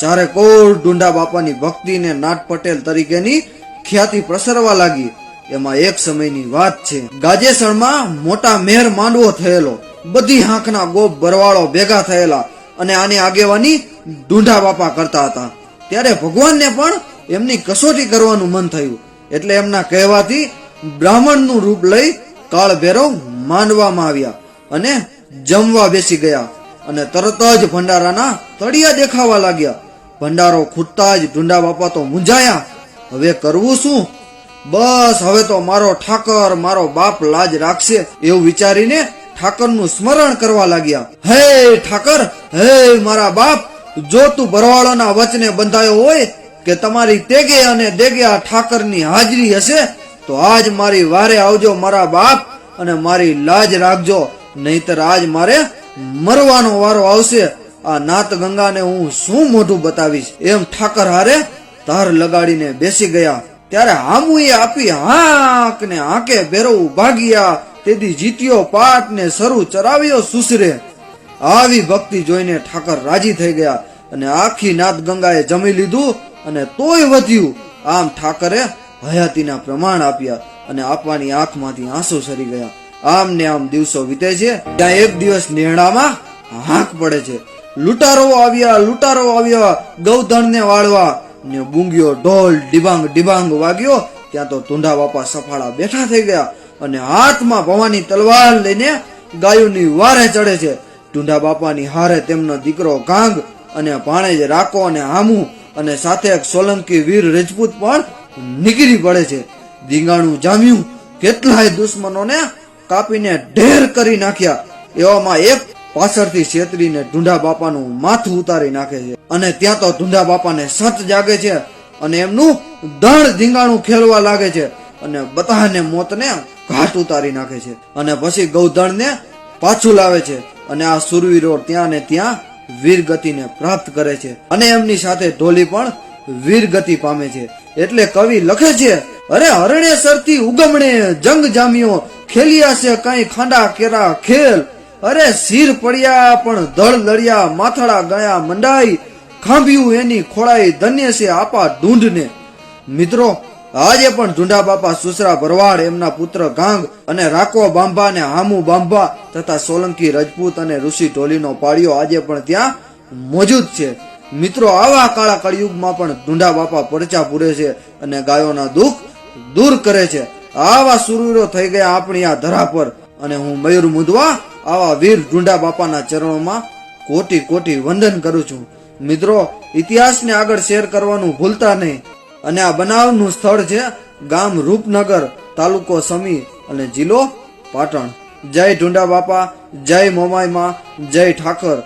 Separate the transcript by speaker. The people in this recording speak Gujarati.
Speaker 1: ચારે કોર ડુંડા બાપાની ભક્તિને નાટ પટેલ તરીકેની ખ્યાતિ પ્રસરવા લાગી. એમાં એક સમયની વાત છે. ગાજેસણમાં મોટા મેર માંડવો થયેલો. બધી હાંકના ગોપ ભરવાળો ભેગા થયેલા અને આની આગેવાની ડુંડા બાપા કરતા હતા. ત્યારે ભગવાનને પણ એમની કસોટી કરવાનું મન થયું. એટલે એમના કહેવાથી બ્રાહ્મણનું રૂપ લઈ કાળ ભેરવ માનવામાં આવ્યા અને જમવા બેસી ગયા અને તરત જ ભંડારાના તળિયા દેખાવા લાગ્યા. ભંડારો ખૂટતા જ ઢુંડા બાપા તો મૂંઝાયા. હવે કરવું શું? બસ હવે તો મારો ઠાકર, મારો બાપ લાજ રાખશે એવું વિચારીને ઠાકરનું સ્મરણ કરવા લાગ્યા. હે ઠાકર, હે મારા બાપ, જો તું ભરવાડોના વચને બંધાયો હોય કે તમારી તેગે અને દેગે આ ઠાકરની હાજરી હશે, તો આજ મારી વારે આવજો મારા બાપ અને મારી લાજ રાખજો. નહીતર આજ મારે મરવાનો વારો આવશે. આ નાત ગંગાને હું શું મોઢું બતાવીશ? એમ ઠાકર હારે તાર લગાડીને બેસી ગયા. ત્યારે હામુએ આપી હાક ને હાકે ભેરવું ભાગ્યા તેથી જીત્યો પાટ ને શરૂ ચરાવ્યો સુસરે. આવી ભક્તિ જોઈને ઠાકર રાજી થઈ ગયા અને આખી નાત ગંગાએ જમી લીધું અને તોય વધ્યું. આમ ઠાકરે હયાતીના પ્રમાણ આપ્યા અને આપવાની આંખમાંથી આંસુ સરી ગયા. આમ ને આમ દિવસો વીતે છે, ત્યાં એક દિવસ નેણામાં હાંક પડે છે. લૂંટારો આવ્યા લૂંટારો આવ્યા, ગૌધણને વાળવા. ને બુંગીઓ ઢોલ, ડિબાંગ ડિબાંગ વાગ્યો. ત્યાં તો તુંડા બાપા સફાળા બેઠા થઈ ગયા અને હાથમાં ભવાની તલવાર લઈને ગાયોની વારે ચડે છે. ટુંડા બાપાની હારે તેમનો દીકરો ગાંગ અને ભાણેજ રાકો અને હામુ અને સાથે એક સોલંકી વીર રજપૂત પણ નીકળી પડે છે. ધીંગાણું જામ્યું. કેટલાય દુશ્મનોને કાપીને ઢેર કરી નાખ્યા. એવામાં એક પાછળથી છેતરીને ઢુંઢા બાપાનું માથું ઉતારી નાખે છે. અને ત્યાં તો ઢુંઢા બાપાને સત જાગે છે અને એમનું દણ ધીંગાણું ખેલવા લાગે છે અને બધાને મોતને ઘાટ ઉતારી નાખે છે. અને પછી ગૌધણને પાછું લાવે છે અને આ સુરવીરો ત્યાં ને ત્યાં વીરગતિને પ્રાપ્ત કરે છે. અને એમની સાથે ઢોલી પણ વીરગતિ પામે છે. એટલે કવિ લખે છે, અરે હરણે થી ઉગમણે જંગ જામ્યો ખેલિયા છે કઈ ખાંડા કેરા ખેલ અરે શીર પડ્યા પણ ધડ લડ્યા માથાડા ગયા, મંડાઈ, ખાંભ્યું એની ખોળાઈ, ધન્ય છે આપા ઢૂંઢને. મિત્રો, આજે પણ ઢુંડા બાપા સુસરા ભરવાડ, એમના પુત્ર ગાંગ અને રાકો બાંભા અને હામુ બાંભા તથા સોલંકી, રજપૂત અને ઋષિ ઢોલીનો પાળિયો આજે પણ ત્યાં મોજૂદ છે. મિત્રો, આવા કાળા કળિયુગમાં પણ ઢુંડા બાપા પરચા પૂરે છે અને ગાયોના દુઃખ દૂર કરે છે. આવા સુરવીરો થઈ ગયા આપણી આ ધરા પર અને હું મયુર મુદવા આવા વીર ઢુંડા બાપાના ચરણોમાં કોટી કોટી વંદન કરું છું. મિત્રો, ઇતિહાસને આગળ શેર કરવાનું ભૂલતા નહીં. અને આ બનાવનું સ્થળ છે ગામ રૂપનગર, તાલુકો સમી અને જિલ્લો પાટણ. જય ઢુંડા બાપા, જય મોમાઈમાં, જય ઠાકર.